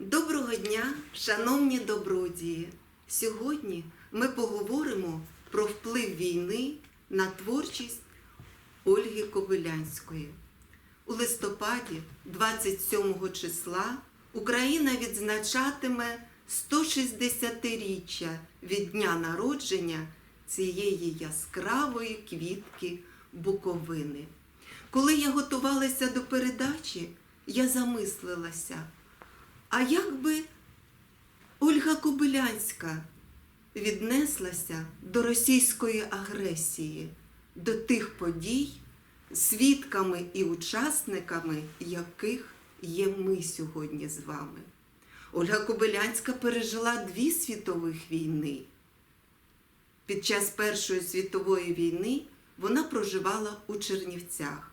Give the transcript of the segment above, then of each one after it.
Доброго дня, шановні добродії! Сьогодні ми поговоримо про вплив війни на творчість Ольги Кобилянської. У листопаді, 27 числа, Україна відзначатиме 160-річчя від дня народження цієї яскравої квітки Буковини. Коли я готувалася до передачі, я замислилася. А як би Ольга Кобилянська віднеслася до російської агресії, до тих подій, свідками і учасниками яких є ми сьогодні з вами? Ольга Кобилянська пережила дві світових війни. Під час Першої світової війни вона проживала у Чернівцях.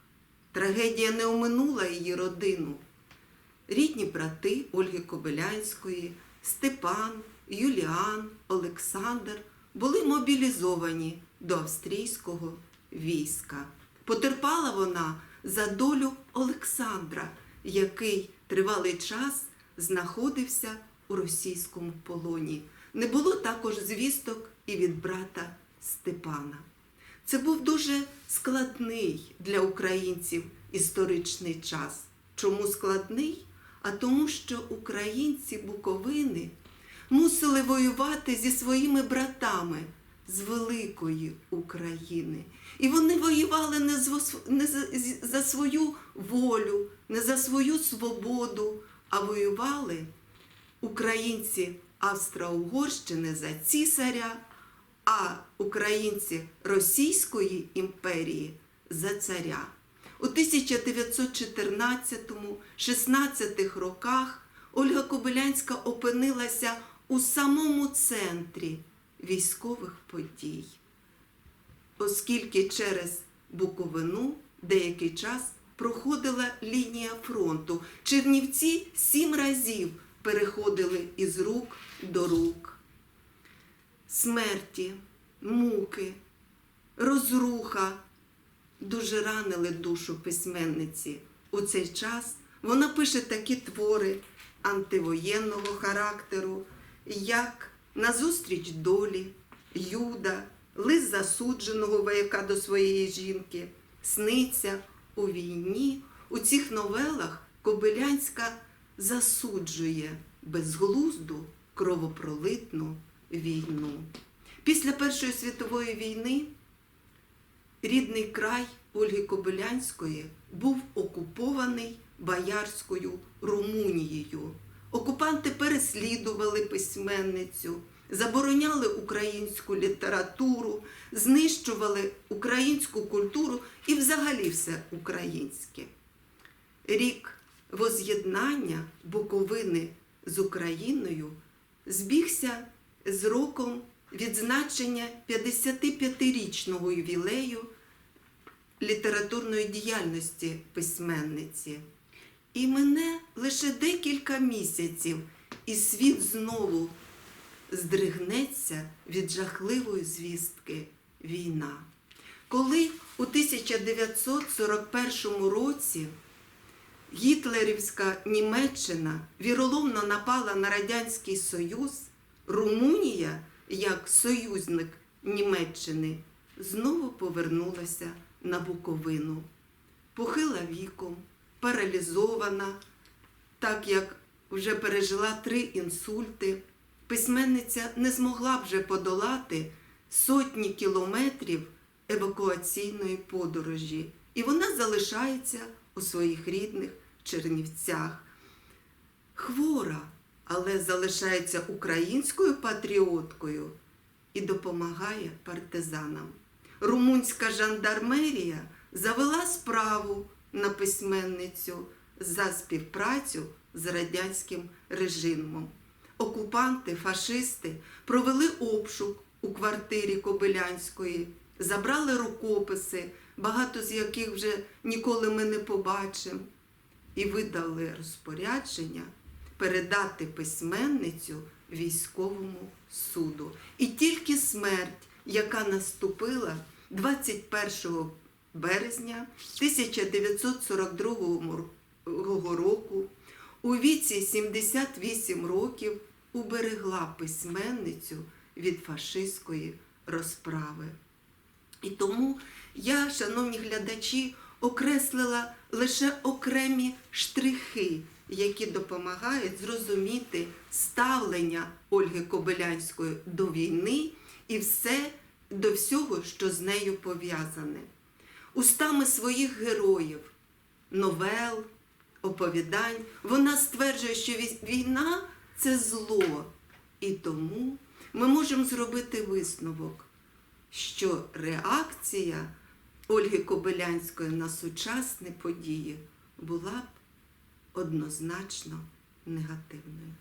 Трагедія не оминула її родину. Рідні брати Ольги Кобилянської, Степан, Юліан, Олександр були мобілізовані до австрійського війська. Потерпала вона за долю Олександра, який тривалий час знаходився у російському полоні. Не було також звісток і від брата Степана. Це був дуже складний для українців історичний час. Чому складний? А тому, що українці Буковини мусили воювати зі своїми братами з великої України. І вони воювали не, за, свою волю, не за свою свободу, а воювали українці Австро-Угорщини за цісаря, а українці Російської імперії за царя. У 1914-16 роках Ольга Кобилянська опинилася у самому центрі військових подій, оскільки через Буковину деякий час проходила лінія фронту. Чернівці сім разів переходили із рук до рук. Смерті, муки, розруха дуже ранили душу письменниці. У цей час вона пише такі твори антивоєнного характеру, як Назустріч долі, Юда, Лист засудженого вояка до своєї жінки, Сниця у війні. У цих новелах Кобилянська засуджує безглузду кровопролитну війну. Після Першої світової війни рідний край Ольги Кобилянської був окупований Боярською Румунією. Окупанти переслідували письменницю, забороняли українську літературу, знищували українську культуру і взагалі все українське. Рік воз'єднання Буковини з Україною збігся з роком відзначення 55-річного ювілею літературної діяльності письменниці. І мине лише декілька місяців, і світ знову здригнеться від жахливої звістки війна. Коли у 1941 році Гітлерівська Німеччина віроломно напала на Радянський Союз, Румунія, як союзник Німеччини, знову повернулася на Буковину. Похила віком, паралізована, так як вже пережила три інсульти, письменниця не змогла вже подолати сотні кілометрів евакуаційної подорожі, і вона залишається у своїх рідних Чернівцях. Хвора, але залишається українською патріоткою і допомагає партизанам. Румунська жандармерія завела справу на письменницю за співпрацю з радянським режимом. Окупанти, фашисти провели обшук у квартирі Кобилянської, забрали рукописи, багато з яких вже ніколи ми не побачимо, і видали розпорядження передати письменницю військовому суду. І тільки смерть, яка наступила 21 березня 1942 року у віці 78 років уберегла письменницю від фашистської розправи. І тому я, шановні глядачі, окреслила лише окремі штрихи, які допомагають зрозуміти ставлення Ольги Кобилянської до війни і все до всього, що з нею пов'язане. Устами своїх героїв, новел, оповідань, вона стверджує, що війна це зло. І тому ми можемо зробити висновок, що реакція Ольги Кобилянської на сучасні події була б однозначно негативною.